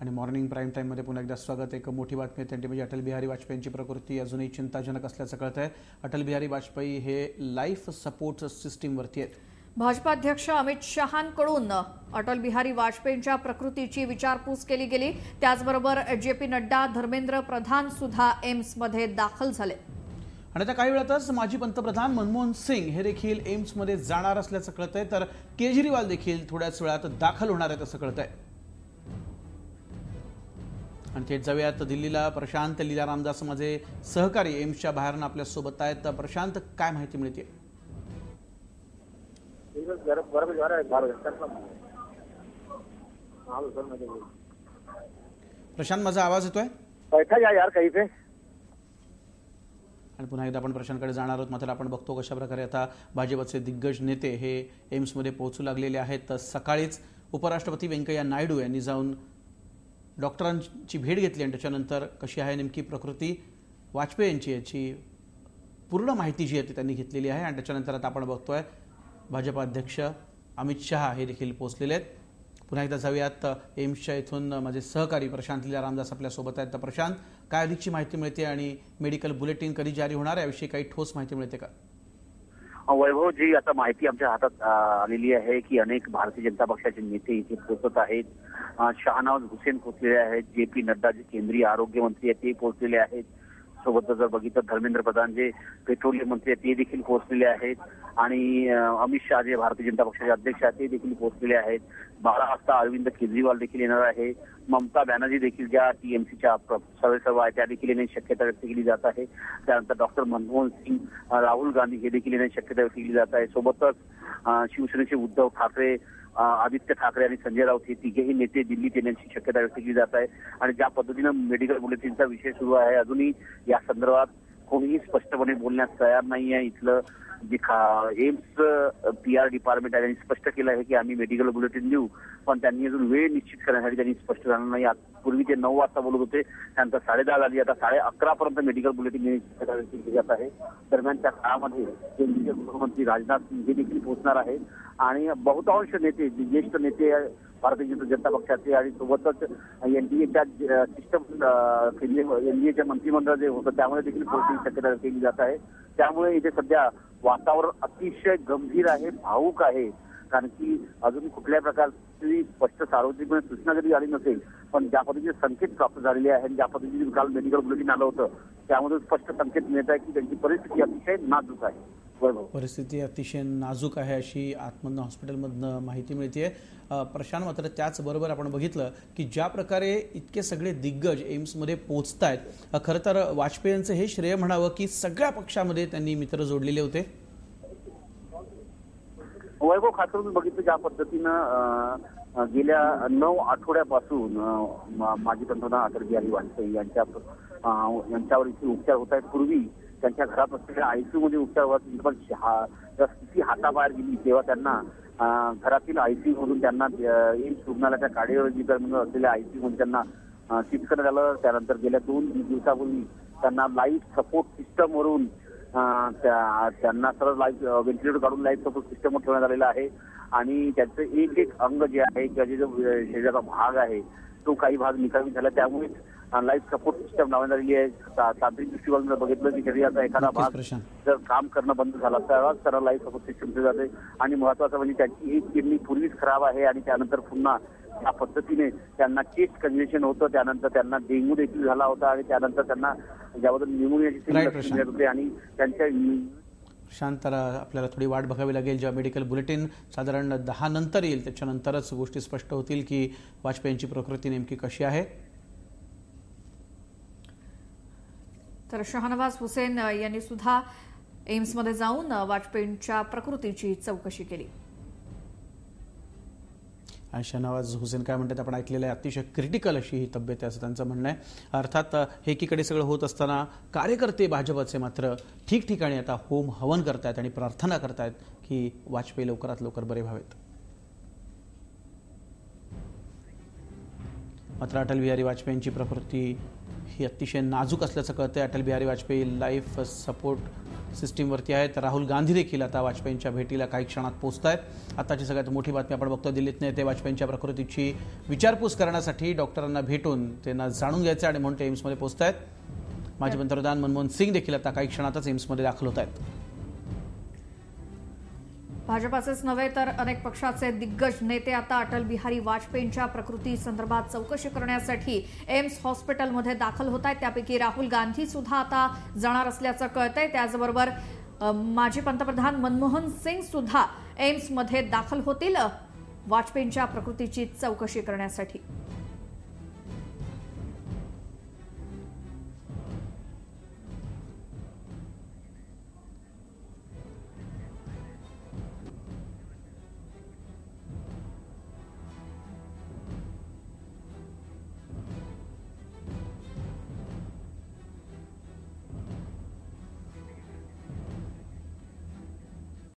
आणि morning prime टाईममध्ये पुन्हा एकदा स्वागत. एक मोठी बातमी आहे त्यांची म्हणजे अटल बिहारी वाजपेयींची प्रकृती अजूनही चिंताजनक असल्याचं कळत आहे अटल बिहारी वाजपेयी हे लाईफ सपोर्ट सिस्टीमवरती आहेत. भाजपा अध्यक्ष अमित शहांकडून अटल बिहारी वाजपेयींच्या प्रकृतीची विचारपूस केली गेली. त्याचबरोबर जे पी नड्डा धर्मेंद्र प्रधान सुद्धा एम्समध्ये दाखल झाले. आणि आता काही वेळातच माजी पंतप्रधान मनमोहन सिंग हे देखील एम्समध्ये जाणार असल्याचं कळत आहे तर केजरीवाल देखील थोड्याच वेळात दाखल होणार आहेत असं कळत आहे आणि थेट जाऊयात दिल्लीला. प्रशांत लीला रामदास माझे सहकारी एम्सच्या बाहेरनं आपल्यासोबत आहेत. प्रशांत काय माहिती मिळते? प्रशांत माझा आवाज येतोय? यार काही पे आणि पुन्हा एकदा आपण प्रशांतकडे जाणार आहोत. मात्र आपण बघतो कशा प्रकारे आता भाजपचे दिग्गज नेते हे एम्समध्ये पोहोचू लागलेले आहेत. तर सकाळीच उपराष्ट्रपती व्यंकय्या नायडू यांनी जाऊन डॉक्टरांची भेट घेतली आणि त्याच्यानंतर कशी आहे नेमकी प्रकृती वाजपेयी यांची याची पूर्ण माहिती जी आहे ती त्यांनी घेतलेली आहे आणि त्याच्यानंतर आता आपण बघतोय भाजपा अध्यक्ष अमित शहा हे देखील पोहोचलेले आहेत. पुन्हा एकदा जाऊयात एम्सच्या इथून माझे सहकारी प्रशांत लीला रामदास आपल्यासोबत आहेत. तर प्रशांत काय अधिकची माहिती मिळते आणि मेडिकल बुलेटिन कधी जारी होणार याविषयी काही ठोस माहिती मिळते का? वैभव जी आता माहिती आमच्या हातात आलेली आहे की अनेक भारतीय जनता पक्षाचे नेते इथे पोहोचत आहेत. शहानवाज हुसेन पोहोचलेले आहेत जे पी नड्डा जे केंद्रीय आरोग्य मंत्री आहेत ते पोहोचलेले आहेत. सोबतच जर बघितलं धर्मेंद्र प्रधान जे पेट्रोलियम मंत्री आहेत ते देखील पोहोचलेले आहेत. आणि अमित शहा जे भारतीय जनता पक्षाचे अध्यक्ष आहेत ते देखील पोहोचलेले आहेत. बारा वाजता अरविंद केजरीवाल देखील येणार आहे. ममता बॅनर्जी देखील ज्या टीएमसीच्या सर्व सर्व आहे त्या देखील येण्याची शक्यता व्यक्त केली जात आहे. त्यानंतर डॉक्टर मनमोहन सिंग राहुल गांधी हे देखील येण्याची शक्यता व्यक्त केली जात आहे. सोबतच शिवसेनेचे उद्धव ठाकरे आदित्य ठाकरे आणि संजय राऊत हे तिघेही नेते दिल्लीत येण्याची शक्यता व्यक्त केली जात आहे आणि ज्या पद्धतीनं मेडिकल बुलेटिनचा विषय सुरू आहे अजूनही या संदर्भात कोणीही स्पष्टपणे बोलण्यास तयार नाही आहे इथलं जे एम्स पी आर डिपार्टमेंट आहे त्यांनी स्पष्ट केलं आहे की आम्ही मेडिकल बुलेटिन देऊ. पण त्यांनी अजून वेळ निश्चित करण्यासाठी त्यांनी स्पष्ट झालं नाही. पूर्वी ते नऊ वाजता बोलत होते. त्यानंतर साडेदहा झाली. आता साडे अकरा पर्यंत मेडिकल बुलेटिन केली जात आहे. दरम्यानच्या काळामध्ये केंद्रीय गृहमंत्री राजनाथ सिंग हे देखील पोहोचणार आहे. आणि बहुतांश नेते ज्येष्ठ नेते भारतीय जनता पक्षाचे आणि सोबतच एनडीएच्या सिस्टम केंद्रीय एनडीएच्या मंत्रिमंडळ जे होतं त्यामध्ये देखील पोहोचण्याची शक्यता केली जात आहे. त्यामुळे इथे सध्या वातावरण अतिशय गंभीर आहे भाऊक आहे. कारण की अजून कुठल्या प्रकारची स्पष्ट सार्वजनिकपणे म्हणजे सूचना जरी आली नसेल पण ज्या पद्धतीचे संकेत प्राप्त झालेले आहेत ज्या पद्धतीने काल मेडिकल बुलेटिन आलं होतं त्यामध्ये स्पष्ट संकेत मिळत आहे की त्यांची परिस्थिती अतिशय नाजूक आहे. परिस्थिती अतिशय नाजूक आहे अशी आत्मन हॉस्पिटलमधनं माहिती मिळते प्रशांत मात्र त्याचबरोबर आपण बघितलं की ज्या प्रकारे इतके सगळे दिग्गज एम्समध्ये पोचत आहेत खरं तर वाजपेयींचं हे श्रेय म्हणावं की सगळ्या पक्षामध्ये त्यांनी मित्र जोडलेले होते. वैभव खास बघितलं ज्या पद्धतीनं गेल्या नऊ आठवड्यापासून माजी पंतप्रधान अटल बिहारी वाजपेयी यांच्या यांच्यावर इथे उपचार होत आहेत. पूर्वी त्यांच्या घरात असलेल्या आयसीयू मध्ये उपचार होत पण स्थिती हाताबाहेर गेली तेव्हा त्यांना घरातील आयसीयू मधून त्यांना एम्स रुग्णालयाच्या कार्डिओलॉजिकल असलेल्या आयसीयू मध्ये त्यांना शिफ्ट करण्यात आलं त्यानंतर गेल्या दोन दिवसापूर्वी त्यांना लाईफ सपोर्ट सिस्टम वरून त्यांना सरळ लाईफ व्हेंटिलेटर काढून लाईफ सपोर्ट सिस्टमवर ठेवण्यात आलेलं आहे. आणि त्यांचं एक एक अंग जे आहे किंवा जे जो शरीराचा भाग आहे तो काही भाग निकामी झाला. त्यामुळेच लाईफ सपोर्ट सिस्टम लावण्यात आलेली आहे. तांत्रिक दृष्टिकोन बघितलं की शरीराचा एखादा भाग जर काम करणं बंद झालं तरच त्याला लाईफ सपोर्ट सिस्टम जाते. आणि महत्वाचं म्हणजे त्यांची एक किडनी पूर्वीच खराब आहे आणि त्यानंतर पुन्हा त्या पद्धतीने त्यांना चेस्ट कंजेशन होतं. त्यानंतर त्यांना डेंग्यू देखील झाला होता आणि त्यानंतर त्यांना ज्याबद्दल न्युमोनियाची होते आणि त्यांच्या प्रशांत तर आपल्याला थोडी वाट बघावी लागेल. जेव्हा मेडिकल बुलेटिन साधारण दहा नंतर येईल त्याच्यानंतरच गोष्टी स्पष्ट होतील की वाजपेयींची प्रकृती नेमकी कशी आहे. तर शहानवाज हुसेन यांनी सुद्धा एम्समध्ये जाऊन वाजपेयींच्या प्रकृतीची चौकशी केली. आणि शहनवाज हुसेन काय म्हणतात आपण ऐकलेलं आहे अतिशय क्रिटिकल अशी ही तब्येत आहे असं त्यांचं म्हणणं आहे. अर्थात एकीकडे सगळं होत असताना कार्यकर्ते भाजपचे मात्र ठिकठिकाणी आता होम हवन करतायत आणि प्रार्थना करतायत की वाजपेयी लवकरात लवकर बरे व्हावेत. मात्र अटल बिहारी वाजपेयींची प्रकृती ही अतिशय नाजूक असल्याचं कळतंय. अटल बिहारी वाजपेयी लाईफ सपोर्ट सिस्टीमवरती आहेत. राहुल गांधी देखील आता वाजपेयींच्या भेटीला काही क्षणात पोहोचत आहेत आताची सगळ्यात मोठी बातमी आपण बघतो दिल्लीत नेते वाजपेयींच्या प्रकृतीची विचारपूस करण्यासाठी डॉक्टरांना भेटून त्यांना जाणून घ्यायचं आणि म्हणून ते एम्समध्ये पोहोचत आहेत माजी पंतप्रधान मनमोहन सिंग देखील आता काही क्षणातच एम्समध्ये दाखल होत आहेत भाजपाचेच नव्हे तर अनेक पक्षाचे दिग्गज नेते आता अटल बिहारी वाजपेयींच्या प्रकृती संदर्भात चौकशी करण्यासाठी एम्स हॉस्पिटलमध्ये दाखल होत आहेत. त्यापैकी राहुल गांधी सुद्धा आता जाणार असल्याचं कळतंय. त्याचबरोबर माजी पंतप्रधान मनमोहन सिंग सुद्धा एम्समध्ये दाखल होतील वाजपेयींच्या प्रकृतीची चौकशी करण्यासाठी.